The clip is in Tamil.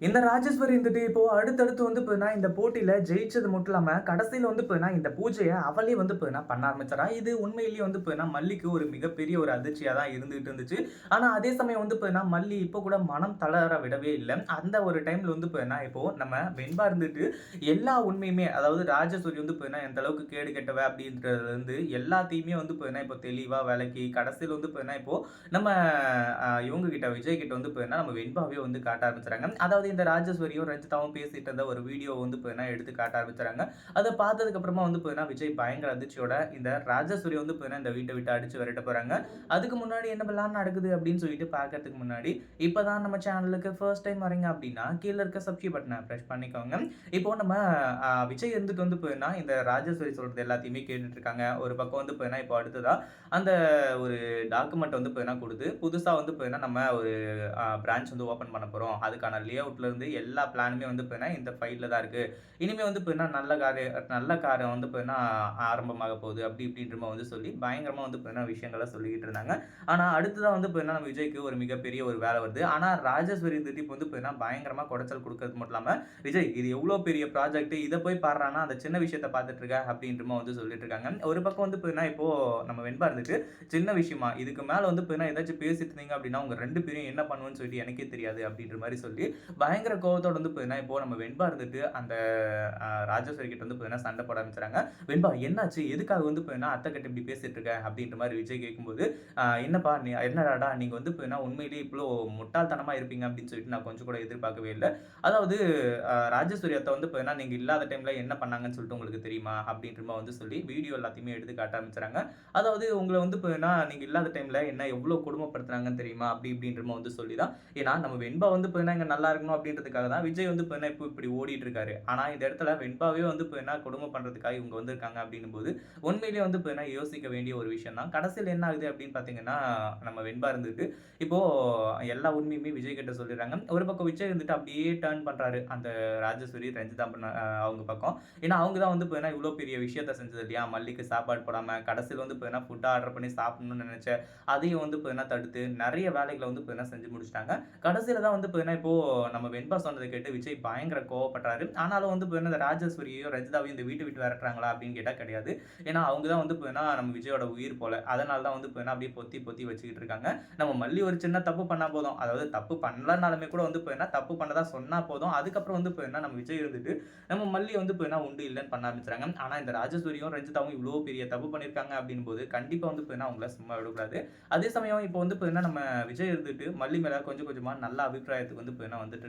இந்த ராஜேஸ்வரி இருந்துட்டு இப்போ அடுத்தடுத்து வந்து போனா இந்த போட்டியில ஜெயிச்சது மட்டும் இல்லாம கடைசியில வந்து போனா இந்த பூஜையை அவளே வந்து போனா பண்ண ஆரம்பிச்சாரா இது உண்மையிலேயே வந்து போனா மல்லிக்கு ஒரு மிகப்பெரிய ஒரு அதிர்ச்சியா தான் இருந்துட்டு இருந்துச்சு ஆனா அதே சமயம் வந்து போனா மல்லி இப்போ கூட மனம் தளர விடவே இல்லை அந்த ஒரு டைம்ல வந்து போனா இப்போ நம்ம வெண்பா இருந்துட்டு எல்லா உண்மையுமே அதாவது ராஜேஸ்வரி வந்து போனா எந்த அளவுக்கு கேடு கெட்டவ அப்படின்றதுல இருந்து எல்லாத்தையுமே வந்து போனா இப்போ தெளிவா விளக்கி கடைசியில் வந்து போனா இப்போ நம்ம இவங்க கிட்ட விஜய் கிட்ட வந்து போனா நம்ம வெண்பாவே வந்து காட்ட ஆரம்பிச்சாங்க அதாவது இந்த ராஜேஸ்வரியும் ரஞ்சிதாவும் பேசிட்டு இருந்த ஒரு வீடியோ வந்து போனா எடுத்து காட்ட ஆரம்பிச்சுறாங்க அதை பார்த்ததுக்கப்புறமா வந்து போய்னா விஜய் பயங்கர அதிர்ச்சியோட இந்த ராஜேஸ்வரி வந்து போய்னா இந்த வீட்டை விட்டு அடிச்சு விரட்ட போகிறாங்க அதுக்கு முன்னாடி என்ன பிளான் நடக்குது அப்படின்னு சொல்லிட்டு பார்க்கறதுக்கு முன்னாடி இப்போ தான் நம்ம சேனலுக்கு ஃபர்ஸ்ட் டைம் வரீங்க அப்படின்னா கீழே இருக்க சப்ஸ்கிரைப் பட்டனை ப்ரெஸ் பண்ணிக்கோங்க. இப்போ நம்ம விஜய் இருந்துட்டு வந்து போனா இந்த ராஜேஸ்வரி சொல்கிறது எல்லாத்தையுமே கேட்டுட்டு இருக்காங்க. ஒரு பக்கம் வந்து போனா இப்போ அடுத்ததா அந்த ஒரு டாக்குமெண்ட் வந்து போனா கொடுத்து புதுசாக வந்து போனா நம்ம ஒரு பிரான்ச் வந்து ஓப்பன் பண்ண போகிறோம் அதுக்கான லே இருந்து எல்லா பிளானுமே வந்து போனா இந்த ஃபைலில் தான் இருக்குது இனிமேல் வந்து பார்த்தீங்கன்னா நல்ல காரிய நல்ல காரியம் வந்து போனா ஆரம்பமாக போகுது. அப்படி இப்படின்ற மாதிரி வந்து சொல்லி பயங்கரமாக வந்து பார்த்தீங்கன்னா விஷயங்களை சொல்லிக்கிட்டு இருந்தாங்க. ஆனால் அடுத்ததான் வந்து பார்த்தீங்கன்னா நம்ம விஜய்க்கு ஒரு மிகப்பெரிய ஒரு வேலை வருது. ஆனால் ராஜேஸ்வரி இந்த வந்து பார்த்தீங்கன்னா பயங்கரமாக குடைச்சல் கொடுக்கறது மட்டும் இல்லாமல் விஜய் இது எவ்வளோ பெரிய ப்ராஜெக்ட் இதை போய் பாடுறான்னா அந்த சின்ன விஷயத்த பார்த்துட்டு இருக்க அப்படின்ற மாதிரி வந்து சொல்லிட்டு இருக்காங்க. ஒரு பக்கம் வந்து பார்த்தீங்கன்னா இப்போ நம்ம வெண்பா இருந்துட்டு சின்ன விஷயமா இதுக்கு மேலே வந்து பார்த்தீங்கன்னா ஏதாச்சும் பேசிட்டு இருந்தீங்க அப்படின்னா உங்க ரெண்டு பேரும் என்ன பண்ணுவோன்னு சொல்லிட்டு எனக்கே தெரியாது அப்படின்ற மாதிரி சொல்லி பயங்கர கோவத்தோட வந்து பார்த்தீங்கன்னா இப்போ நம்ம வெண்பா இருந்துட்டு அந்த ராஜேஸ்வரி கிட்ட வந்து பார்த்தீங்கன்னா சண்டை போட ஆரம்பிச்சாங்க. வெண்பா என்னாச்சு? எதுக்காக வந்து பார்த்தீங்கன்னா அத்தை கிட்ட இப்படி பேசிட்டு இருக்க? அப்படின்ற மாதிரி விஜய் கேட்கும்போது என்னப்பா நீ என்னடாடா நீங்க வந்து பார்த்தீங்கன்னா உண்மையிலேயே இவ்வளோ முட்டாள்தனமா இருப்பீங்க அப்படின்னு சொல்லிட்டு நான் கொஞ்சம் கூட எதிர்பார்க்கவே இல்லை. அதாவது ராஜேஸ்வரி அத்தை வந்து பார்த்தீங்கன்னா நீங்க இல்லாத டைம்ல என்ன பண்ணாங்கன்னு சொல்லிட்டு உங்களுக்கு தெரியுமா? அப்படின்ற மாதிரி வந்து சொல்லி வீடியோ எல்லாத்தையுமே எடுத்து காட்ட ஆரம்பிச்சாங்க. அதாவது உங்களை வந்து பார்த்தீங்கன்னா நீங்க இல்லாத டைம்ல என்ன எவ்வளவு கொடுமைப்படுத்துறாங்கன்னு தெரியுமா? அப்படி இப்படின்ற மாதிரி வந்து சொல்லி தான் ஏன்னா நம்ம வெண்பா வந்து பார்த்தீங்கன்னா இங்க நல்லா இருக்கணும் அப்படின்றதுக்காக தான் விஜய் வந்து போயினா இப்போ இப்படி ஓடிட்டு இருக்காரு ஆனால் இந்த இடத்துல வெண்பாவே வந்து இப்போ என்ன கொடுமை பண்ணுறதுக்காக இவங்க வந்திருக்காங்க அப்படின்னும் போது உண்மையிலேயே வந்து போயினா யோசிக்க வேண்டிய ஒரு விஷயம் தான் கடைசியில் என்ன ஆகுது அப்படின்னு பார்த்தீங்கன்னா நம்ம வெண்பா இருந்துட்டு இப்போ எல்லா உண்மையுமே விஜய் கிட்ட சொல்லிடுறாங்க. ஒரு பக்கம் விஜய் இருந்துட்டு அப்படியே டேர்ன் பண்ணுறாரு அந்த ராஜேஸ்வரி ரஞ்சிதா பண்ண அவங்க பக்கம். ஏன்னா அவங்க தான் வந்து போயினா இவ்வளோ பெரிய விஷயத்த செஞ்சது இல்லையா? மல்லிக்கு சாப்பாடு போடாமல் கடைசியில் வந்து இப்போ என்ன ஃபுட்டாக ஆர்டர் பண்ணி சாப்பிடணும்னு நினைச்ச அதையும் வந்து இப்போ என்ன தடுத்து நிறைய வேலைகளை வந்து போயினா செஞ்சு முடிச்சிட்டாங்க. கடைசியில் தான் வந்து போயினா இப்போ நம்ம வெண்பா சொன்னதை கேட்டு விஜய் பயங்கர கோவப்படுறாரு. ஆனாலும் வந்து போயினா இந்த ராஜேஸ்வரியோ ரஞ்சிதாவையும் இந்த வீட்டு விட்டு விரட்டுறாங்களா அப்படின்னு கேட்டால் கிடையாது. ஏன்னா அவங்க தான் வந்து போயினா நம்ம விஜயோட உயிர் போல. அதனால தான் வந்து போயினா அப்படியே பொத்தி பொத்தி வச்சுக்கிட்டு இருக்காங்க. நம்ம மல்லி ஒரு சின்ன தப்பு பண்ணால் போதும். அதாவது தப்பு பண்ணலனாலுமே கூட வந்து போயினா தப்பு பண்ணதான் சொன்னால் போதும். அதுக்கப்புறம் வந்து போயினா நம்ம விஜய் இருந்துட்டு நம்ம மல்லி வந்து போயினா உண்டு இல்லைன்னு பண்ண ஆரம்பிச்சாங்க ஆனால் இந்த ராஜேஸ்வரியும் ரஞ்சிதாவும் இவ்வளோ பெரிய தப்பு பண்ணியிருக்காங்க அப்படின் போது கண்டிப்பாக வந்து போயினா அவங்கள சும்மா விடக்கூடாது. அதே சமயம் இப்போ வந்து போயினா நம்ம விஜய் இருந்துட்டு மல்லி மேலே கொஞ்சம் கொஞ்சமாக நல்ல அபிப்பிராயத்துக்கு வந்து போயினா வந்துட்டு